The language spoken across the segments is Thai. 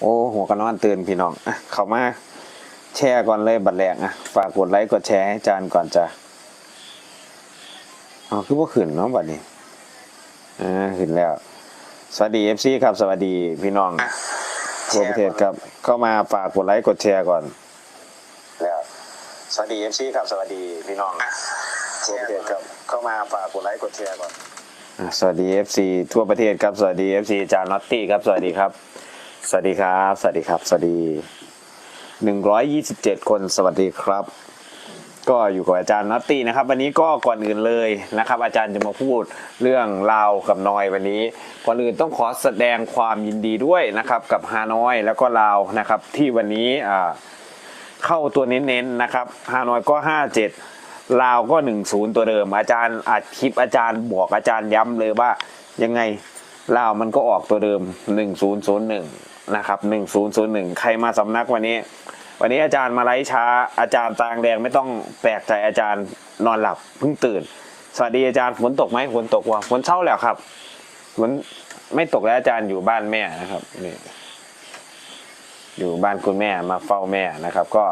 โอ้หัวกันนอนตื่นพี่น้องอะเข้ามาแชร์ก่อนเลยบัดแรกอะฝากกดไลค์กดแชร์ให้อาจารย์ก่อนจ้ะอ๋อคือว่าขึ้นเนาะบัดนี้อ่าขึ้นแล้ว สวัสดีเอฟซีครับ สวัสดีพี่น้องทั่วประเทศครับเข้ามาฝากกดไลค์กดแชร์ก่อนแล้วสวัสดีเอฟซีครับสวัสดีพี่น้องทั่วประเทศครับเข้ามาฝากกดไลค์กดแชร์ก่อนอะสวัสดีเอฟซีทั่วประเทศครับสวัสดีเอฟซีจานน็อตตี้ครับสวัสดีครับ สวัสดีครับ สวัสดีครับ สวัสดีหนึ่งร้อยยี่สิบเจ็ดคนสวัสดีครับ ก็อยู่กับอาจารย์น็อตตี้นะครับ วันนี้ก็ก่อนอื่นเลยนะครับ อาจารย์จะมาพูดเรื่องลาวกับนอยวันนี้ก่อนอื่นต้องขอแสดงความยินดีด้วยนะครับ กับฮานอยแล้วก็ลาวนะครับ ที่วันนี้อ่าเข้าตัวเน้นๆนะครับฮานอยก็ห้าเจ็ดลาวก็หนึ่งศูนย์ตัวเดิม อาจารย์อัดคลิปอาจารย์บอกอาจารย์ย้ำเลยว่ายังไงลาวมันก็ออกตัวเดิมหนึ่งศูนย์ศูนย์หนึ่ง นะครับหนึ่งศูนย์ศูนย์หนึ่งใครมาสำนักวันนี้ วันนี้อาจารย์มาไลฟ์ช้า อาจารย์ตางแดงไม่ต้องแปลกใจอาจารย์นอนหลับเพิ่งตื่น สวัสดีอาจารย์ฝนตกไหมฝนตกว่ะฝนเช้าแล้วครับฝนไม่ตกแล้วอาจารย์อยู่บ้านแม่นะครับนี่อยู่บ้านคุณแม่มาเฝ้าแม่นะครับ ก็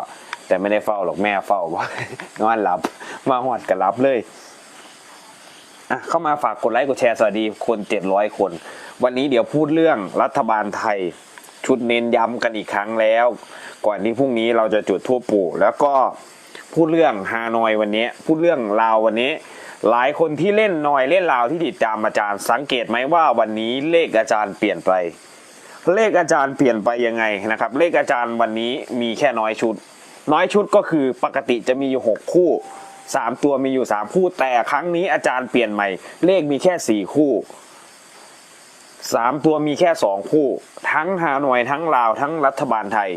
แต่ไม่ได้เฝ้าหรอกแม่เฝ้าว่านอนหลับมาหอดกับรับเลยอะเข้ามาฝากกดไลค์กดแชร์สวัสดีคนเจ็ดร้อยคน วันนี้เดี๋ยวพูดเรื่องรัฐบาลไทย ชุดเน้นย้ำกันอีกครั้งแล้ว ก่อนที่พรุ่งนี้เราจะจุดทั่วปู่ แล้วก็พูดเรื่องฮานอยวันนี้ พูดเรื่องลาววันนี้ หลายคนที่เล่นนอยเล่นลาวที่ติดตามอาจารย์ สังเกตไหมว่าวันนี้เลขอาจารย์เปลี่ยนไป เลขอาจารย์เปลี่ยนไปยังไงนะครับ เลขอาจารย์วันนี้มีแค่น้อยชุด น้อยชุดก็คือปกติจะมีอยู่หกคู่สามตัวมีอยู่สามคู่แต่ครั้งนี้อาจารย์เปลี่ยนใหม่ เลขมีแค่สี่คู่ สามตัวมีแค่สองคู่ ทั้งฮานอยทั้งลาวทั้งรัฐบาลไทย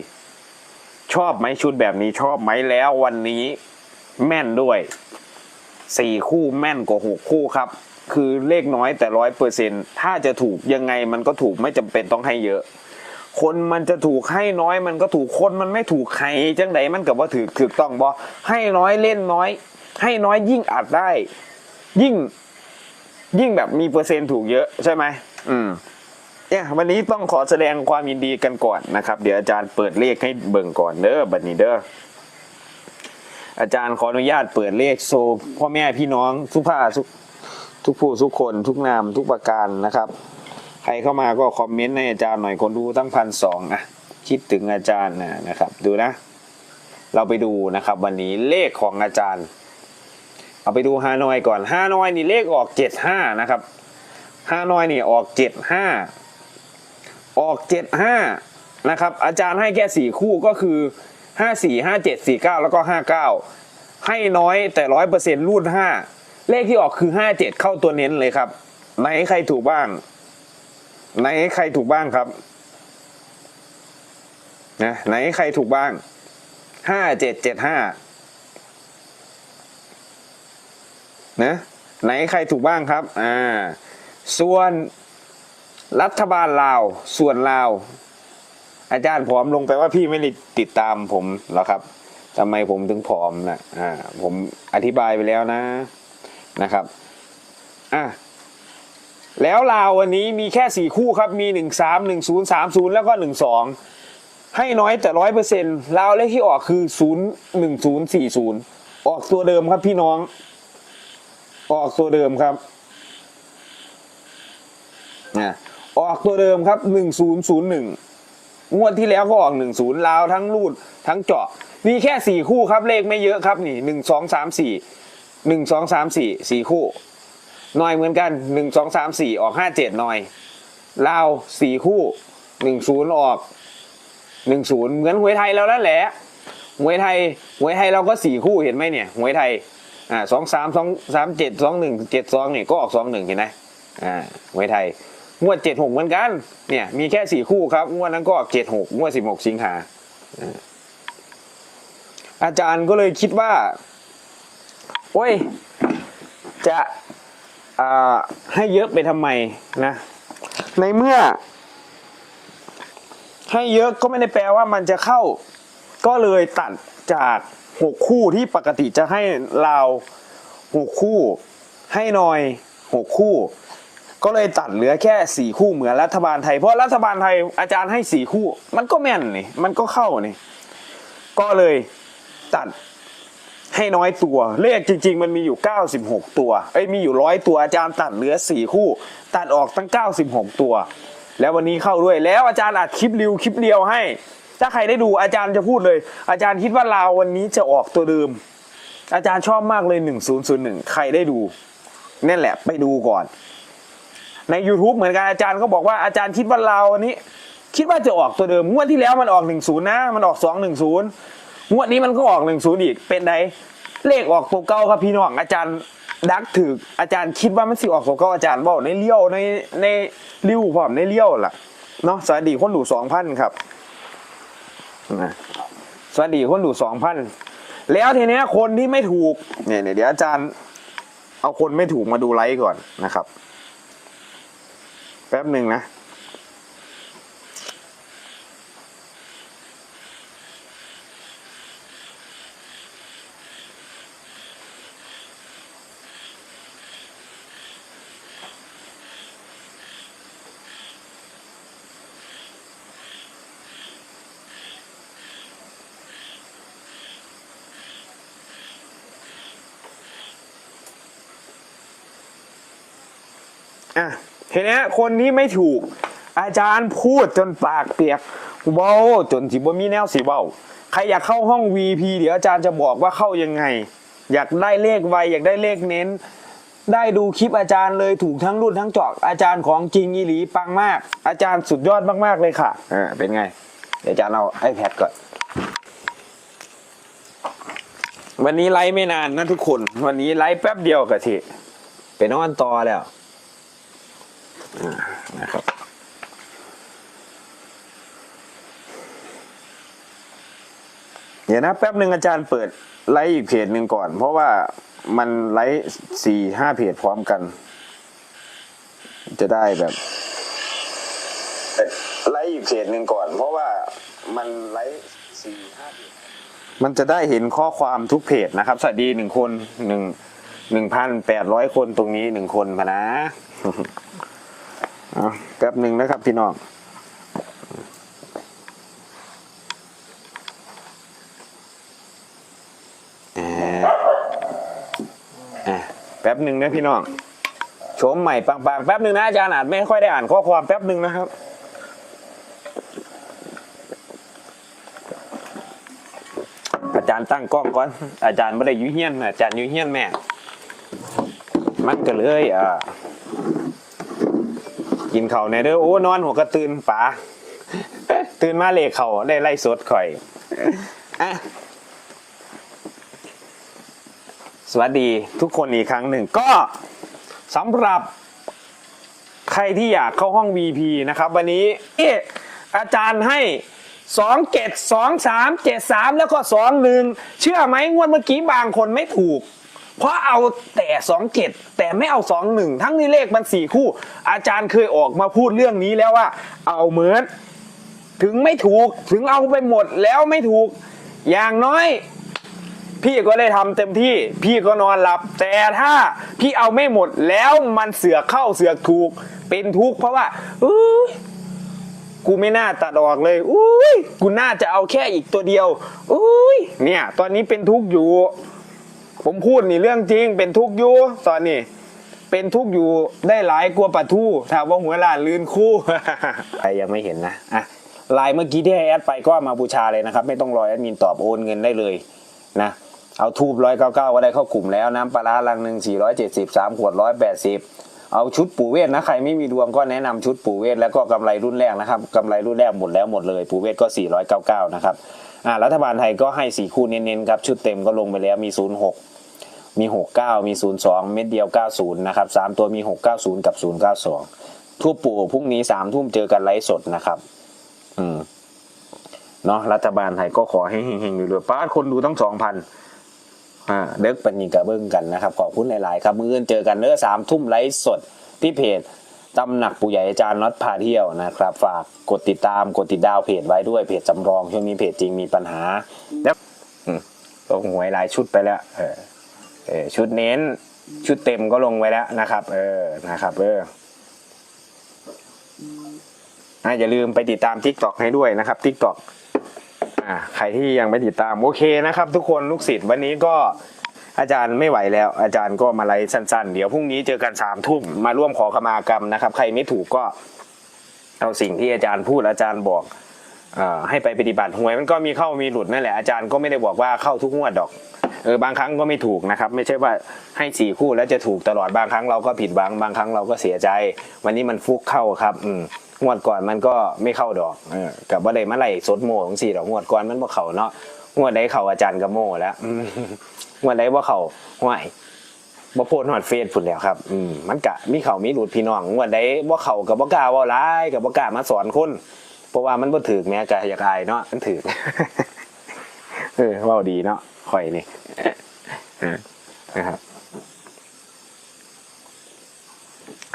ชอบไหมชุดแบบนี้ชอบไหมแล้ววันนี้แม่นด้วยสี่คู่แม่นกว่าหกคู่ครับ คือเลขน้อยแต่ร้อยเปอร์เซ็นถ้าจะถูกยังไงมันก็ถูกไม่จำเป็นต้องให้เยอะ คนมันจะถูกให้น้อยมันก็ถูกคนมันไม่ถูกใครจังไดมันกับว่าถือถูกต้องบอให้น้อยเล่นน้อย ให้น้อยยิ่งอัดได้ ยิ่งยิ่งแบบมีเปอร์เซ็นต์ถูกเยอะใช่ไหม อืมเนี่ยวันนี้ต้องขอแสดงความยินดีกันก่อนนะครับ เดี๋ยวอาจารย์เปิดเลขให้เบิ่งก่อนเด้อบัดนี้เด้ออาจารย์ขออนุญาตเปิดเลขโซพ่อแม่พี่น้องทุกภาคทุกทุกผู้ทุกคนทุกนามทุกประการนะครับ ใครเข้ามาก็คอมเมนต์ให้อาจารย์หน่อยคนดูตั้งพันสองอะคิดถึงอาจารย์นะนะครับ ดูนะ เราไปดูนะครับ วันนี้เลขของอาจารย์ เอาไปดูฮานอยก่อนฮานอยนี่เลขออกเจ็ดห้านะครับ ฮานอยนี่ออกเจ็ดห้าออกเจ็ดห้านะครับ อาจารย์ให้แค่สี่คู่ก็คือห้าสี่ห้าเจ็ดสี่เก้าแล้วก็ห้าเก้าให้น้อยแต่ร้อยเปอร์เซ็นต์รูดห้าเลขที่ออกคือห้าเจ็ดเข้าตัวเน้นเลยครับไหนใครถูกบ้างไหนใครถูกบ้างครับนะไหนใครถูกบ้างห้าเจ็ดเจ็ดห้านะไหนใครถูกบ้างครับ อ่า ส่วนรัฐบาลลาวส่วนลาว อาจารย์ผอมลงไปว่าพี่ไม่ได้ติดตามผมหรอครับทำไมผมถึงผอมนะอ่าผมอธิบายไปแล้วนะนะครับอะแล้วลาววันนี้มีแค่สี่คู่ครับมีหนึ่งสามหนึ่งศูนย์สามศูนย์แล้วก็หนึ่งสองให้น้อยแต่ร้อยเปอร์เซ็นต์ลาวเลขที่ออกคือศูนย์หนึ่งศูนย์สี่ศูนย์ออกตัวเดิมครับพี่น้อง ออกตัวเดิมครับ นะออกตัวเดิมครับหนึ่งศูนย์ศูนย์หนึ่งงวดที่แล้วก็ออกหนึ่งศูนย์ลาวทั้งรูดทั้งเจาะ มีแค่สี่คู่ครับเลขไม่เยอะครับนี่หนึ่งสองสามสี่หนึ่งสองสามสี่สี่คู่หน่อยเหมือนกันหนึ่งสองสามสี่ออกห้าเจ็ดหน่อย ลาวสี่คู่หนึ่งศูนย์ออกหนึ่งศูนย์เหมือนหวยไทยเราแล้วแหละหวยไทยหวยไทยเราก็สี่คู่เห็นไหมเนี่ยหวยไทยอ่าสองสามสองสามเจ็ดสองหนึ่งเจ็ดสองเนี่ยก็ออกสองหนึ่งเห็นไหมอ่าหวยไทย งวดเจ็ดหกเหมือนกัน เนี่ย มีแค่สี่คู่ครับ งวดนั้นก็เจ็ดหกงวดสิบหกสิงหา อาจารย์ก็เลยคิดว่า โอ้ย จะให้เยอะไปทำไมนะ ในเมื่อ ให้เยอะก็ไม่ได้แปลว่ามันจะเข้า ก็เลยตัดจากหกคู่ที่ปกติจะให้เราหกคู่ ให้หน่อยหกคู่ ก็เลยตัดเหลือแค่สี่คู่เหมือนรัฐบาลไทย เพราะรัฐบาลไทยอาจารย์ให้สี่คู่ มันก็แม่นนี่มันก็เข้านี่ก็เลยตัดให้น้อยตัว เลขจริง ๆ มันมีอยู่ 96 ตัวเอ้ยมีอยู่ร้อยตัวอาจารย์ตัดเหลือสี่คู่ ตัดออกตั้ง 96 ตัว แล้ววันนี้เข้าด้วยแล้วอาจารย์อัดคลิปริวคลิปเดียวให้ ถ้าใครได้ดูอาจารย์จะพูดเลย อาจารย์คิดว่าลาววันนี้จะออกตัวเดิมอาจารย์ชอบมากเลย 1001 ใครได้ดูนั่นแหละไปดูก่อน ใน YouTube เหมือนกันอาจารย์ก็บอกว่าอาจารย์คิดว่าเราวันนี้ คิดว่าจะออกตัวเดิมงวดที่แล้วมันออก10นะมันออก210งวดนี้มันก็ออก10อีกเป็นไงเลขออกตัวเก้าครับพี่น้องอาจารย์ดักถืออาจารย์คิดว่ามันสิออกตัวเก้าอาจารย์บอกในเลี้ยวในในริ้วพร้อมในเลี้ยวล่ะเนาะสวัสดีคนดู2,000ครับนะสวัสดีคนดู2,000แล้วทีเนี้ยคนที่ไม่ถูกเนี่ยเดี๋ยวอาจารย์เอาคนไม่ถูกมาดูไลฟ์ก่อนนะครับ ป๊บหนึ่งนะ อะ ทีเนี้ยคนที่ไม่ถูก อาจารย์พูดจนปากเปียกเว้าจนสิบ่มีแนวสิเว้าใครอยากเข้าห้อง VP เดี๋ยวอาจารย์จะบอกว่าเข้ายังไง อยากได้เลขไวอยากได้เลขเน้น ได้ดูคลิปอาจารย์เลยถูกทั้งรุ่นทั้งจอกอาจารย์ของจริงอีหลีปังมาก อาจารย์สุดยอดมากๆเลยค่ะอ่าเป็นไง เดี๋ยวอาจารย์เอา iPad ก่อนวันนี้ไลฟ์ไม่นานนะทุกคน วันนี้ไลฟ์แป๊บเดียวกะทีเป็นนอนต่อแล้ว นะครับเดี๋ยวนะแป๊บหนึ่งอาจารย์เปิดไลฟ์อีกเพจหนึ่งก่อน เพราะว่ามันไลฟ์สี่ห้าเพจพร้อมกัน จะได้แบบไลฟ์อีกเพจหนึ่งก่อน เพราะว่ามันไลฟ์สี่ห้าเพจมันจะได้เห็นข้อความทุกเพจนะครับ สวัสดีหนึ่งคนหนึ่งหนึ่งพันแปดร้อยคนตรงนี้หนึ่งคนพะนะ เอาแป๊บหนึ่งนะครับพี่น้องเอ่ออะแป๊บหนึ่งนะพี่น้องโฉมใหม่ปังๆแป๊บหนึ่งนะอาจารย์อาจไม่ค่อยได้อ่านข้อความแป๊บหนึ่งนะครับอาจารย์ตั้งกล้องก่อน อาจารย์ไม่ได้ยุ่เฮียนอาจารย์ยุ่เฮียนแม่ มันก็เลยอ่า กินเขาวในเด้อโอ้นอนหัวกระตื่นป๋าตื่นมาเลขเขาได้ไล่สดข่อยอะสวัสดีทุกคนอีกครั้งหนึ่งก็สำหรับใครที่อยากเข้าห้อง VP นะครับ วันนี้เอ๊ะอาจารย์ให้สองเจ็ดสองสามเจ็ดสามแล้วก็สองหนึ่งเชื่อไหมงวดเมื่อกี้บางคนไม่ถูก เพราะเอาแต่สองเจ็ดแต่ไม่เอาสองหนึ่งทั้งนี้เลขมันสี่คู่ อาจารย์เคยออกมาพูดเรื่องนี้แล้วว่า เอาเหมือน ถึงไม่ถูกถึงเอาไปหมดแล้วไม่ถูกอย่างน้อย พี่ก็ได้ทำเต็มที่ พี่ก็นอนหลับ แต่ถ้าพี่เอาไม่หมดแล้วมันเสือกเข้าเสือกถูก เป็นทุกข์เพราะว่าอุ้ยกูไม่น่าตัดออกเลยอุ้ยกูน่าจะเอาแค่อีกตัวเดียวอุ้ยเนี่ย ตอนนี้เป็นทุกข์อยู่ ผมพูดนี่เรื่องจริง เป็นทุกข์อยู่ตอนนี้ เป็นทุกข์อยู่ได้หลายกลัวปะทู่ถามว่าหัวลานลื่นคู่ใครยังไม่เห็นนะอะไลน์เมื่อกี้ที่ให้แอดไปก็มาบูชาเลยนะครับ ไม่ต้องรอแอดมินตอบโอนเงินได้เลยนะเอาทูบร้อยเก้าเก้าก็ได้เข้ากลุ่มแล้วน้ำปลาร้าลังหนึ่งสี่ร้อยเจ็ดสิบสามขวดร้อยแปดสิบเอาชุดปู่เวทนะใครไม่มีดวงก็แนะนำชุดปู่เวทแล้วก็กำไรรุ่นแรกนะครับกำไรรุ่นแรกหมดแล้วหมดเลยปู่เวทก็สี่ร้อยเก้าเก้านะครับ รัฐบาลไทยก็ให้สี่คู่เน้นๆครับ ชุดเต็มก็ลงไปแล้วมีศูนย์หกมี 69 มี 02 เม็ดเดียว 90 นะครับ 3 ตัวมี 690 กับ 092 ทั่วปู่พรุ่งนี้ 3 ทุ่มเจอกันไลฟ์สดนะครับ อืมเนาะรัฐบาลไทยก็ขอให้เฮงๆรวยๆป้าดคนดูตั้ง 2,000อ่าเด็กป็นยิงกระเบิ้งกันนะครับ ขอบคุณหลาย ๆ ครับ มื้ออื่นเจอกันเนื้อสามทุ่มไลฟ์สดที่เพจ ตำหนักปู่ใหญ่อาจารย์น็อตพาเที่ยวนะครับ ฝากกดติดตามกดติดดาวเพจไว้ด้วยเพจจำลองช่วงนี้เพจจริงมีปัญหาแล้วลงหวยหลายชุดไปแล้วเออเออชุดเน้นชุดเต็มก็ลงไว้แล้วนะครับ เออนะครับ เอออะอย่าลืมไปติดตาม TikTok ให้ด้วยนะครับ TikTok อ่าใครที่ยังไม่ติดตามโอเคนะครับ ทุกคนลูกศิษย์วันนี้ก็ อาจารย์ไม่ไหวแล้ว อาจารย์ก็มาไลฟ์สั้นๆ เดี๋ยวพรุ่งนี้เจอกันสามทุ่มมาร่วมขอขมากรรมนะครับ ใครไม่ถูกก็เอาสิ่งที่อาจารย์พูดอาจารย์บอกอให้ไปปฏิบัติหวยมันก็มีเข้ามีหลุดนั่นแหละอาจารย์ก็ไม่ได้บอกว่าเข้าทุกงวดดอกเออบางครั้งก็ไม่ถูกนะครับ ไม่ใช่ว่าให้สี่คู่แล้วจะถูกตลอดบางครั้งเราก็ผิดหวังบางครั้งเราก็เสียใจ วันนี้มันฟุกเข้าครับ อืมงวดก่อนมันก็ไม่เข้าดอกอกับว่าได้มาไล่สดโมของสี่ดอกงวดก่อนมันบ่เข้าเนาะงวดใดเข้าอาจารย์ก็โมแล้ว อืมงวดใดบ่เขาห่วยบ่โพดหอดเฟซพุ่นแล้วครับอืมมันกะมีเขามีหลุดพี่น้องงวดใดว่าเขากับ่กล้าว่าร้ายกับ่กล้ามาสอนคนเพราะว่ามันบ่ถูกแม่กะอยากอายเนาะมันถูกเออว่าดีเนาะข่อยนี่นะครับ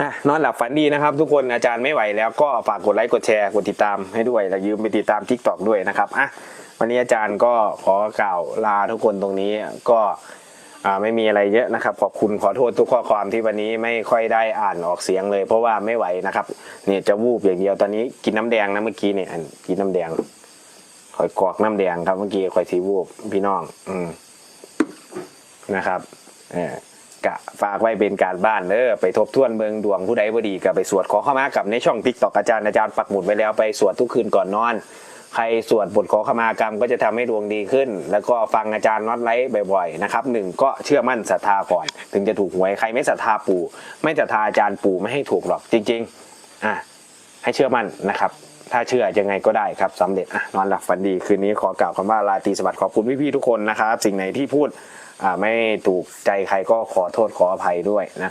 อะนอนหลับฝันดีนะครับ ทุกคนอาจารย์ไม่ไหวแล้วก็ฝากกดไลค์กดแชร์กดติดตามให้ด้วยแล้วยืมไปติดตาม t ิ k t o k ด้วยนะครับอะวันนี้อาจารย์ก็ขอกล่าวลาทุกคนตรงนี้ก็ไม่มีอะไรเยอะนะครับ ขอบคุณขอโทษทุกข้อความที่วันนี้ไม่ค่อยได้อ่านออกเสียงเลย เพราะว่าไม่ไหวนะครับเนี่ยจะวูบอย่างเดียวตอนนี้กินน้ำแดงนะเมื่อกี้เนี่ยกินน้ำแดงคอยกอกน้ำแดงครับเมื่อกี้คอยสีวูบพี่น้อง อืมนะครับเออ กะฝากไว้เป็นการบ้านเด้อไปทบทวนเบิงดวงผู้ใดบ่ดีก็ไปสวดขอเข้ามากับในช่องทิกตอกอาจารย์อาจารย์ปักหมุดไว้แล้วไปสวดทุกคืนก่อนนอน ใครสวดบทขอขมากรรมก็จะทำให้ดวงดีขึ้น แล้วก็ฟังอาจารย์น็อตไลท์บ่อยๆนะครับหนึ่งก็เชื่อมั่นศรัทธาก่อน ถึงจะถูกหวยใครไม่ศรัทธาปู่ ไม่ศรัทธาอาจารย์ปู่ไม่ให้ถูกหรอกจริงๆอะให้เชื่อมั่นนะครับถ้าเชื่อยังไงก็ได้ครับสำเร็จอะนอนหลับฝันดีคืนนี้ขอกล่าวคำว่าราตีสวัสดิ์ขอบคุณพี่ๆทุกคนนะครับ สิ่งไหนที่พูด ไม่ถูกใจใครก็ขอโทษขออภัยด้วยนะ